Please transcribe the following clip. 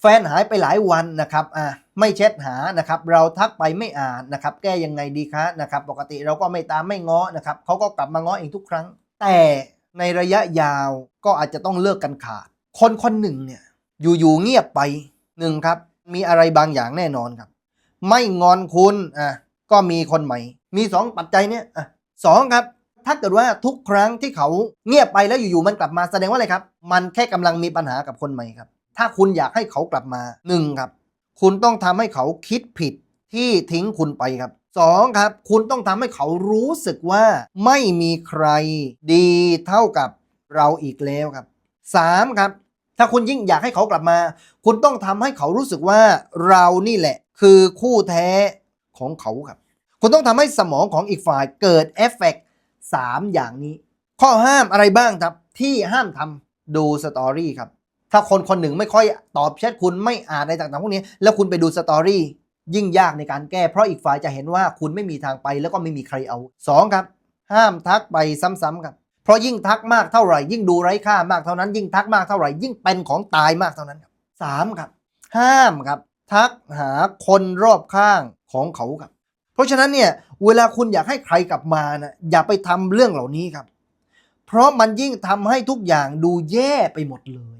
แฟนหายไปหลายวันนะครับอ่าไม่เช็ดหานะครับเราทักไปไม่อ่านนะครับแก้ยังไงดีคะนะครับปกติเราก็ไม่ตามไม่ง้อนะครับเขาก็กลับมาง้อเองทุกครั้ง แต่ในระยะยาวก็อาจจะต้องเลิกกันขาด คนคนหนึ่งเนี่ยอยู่ๆเงียบไปหนึ่งครับมีอะไรบางอย่างแน่นอนครับ ไม่งอนคุณอะก็มีคนใหม่ มีสองปัจจัยเนี่ยอะสองครับถ้าเกิดว่าทุกครั้งที่เขาเงียบไปแล้วอยู่ๆมันกลับมาแสดงว่าอะไรครับ มันแค่กำลังมีปัญหากับคนใหม่ครับ ถ้าคุณอยากให้เขากลับมาหนึ่งครับ คุณต้องทำให้เขาคิดผิดที่ทิ้งคุณไปครับสองครับ คุณต้องทำให้เขารู้สึกว่าไม่มีใครดีเท่ากับเราอีกแล้วครับสามครับ ถ้าคุณยิ่งอยากให้เขากลับมา คุณต้องทำให้เขารู้สึกว่าเรานี่แหละ คือคู่แท้ของเขาครับ คุณต้องทำให้สมองของอีกฝ่ายเกิดเอฟเฟกต์สามอย่างนี้ ข้อห้ามอะไรบ้างครับที่ห้ามทำดูสตอรี่ครับ ถ้าคนคนหนึ่งไม่ค่อยตอบแชทคุณไม่อ่านอะไรต่างๆพวกนี้ แล้วคุณไปดูสตอรี่ยิ่งยากในการแก้ เพราะอีกฝ่ายจะเห็นว่าคุณไม่มีทางไปแล้วก็ไม่มีใครเอาสองครับ ห้ามทักไปซ้ำๆครับ เพราะยิ่งทักมากเท่าไหร่ ยิ่งดูไร้ค่ามากเท่านั้น ยิ่งทักมากเท่าไหร่ ยิ่งเป็นของตายมากเท่านั้นครับสามครับ ห้ามครับ ทักหาคนรอบข้างของเขาครับ เพราะฉะนั้นเนี่ยเวลาคุณอยากให้ใครกลับมานะอย่าไปทำเรื่องเหล่านี้ครับ เพราะมันยิ่งทำให้ทุกอย่างดูแย่ไปหมดเลย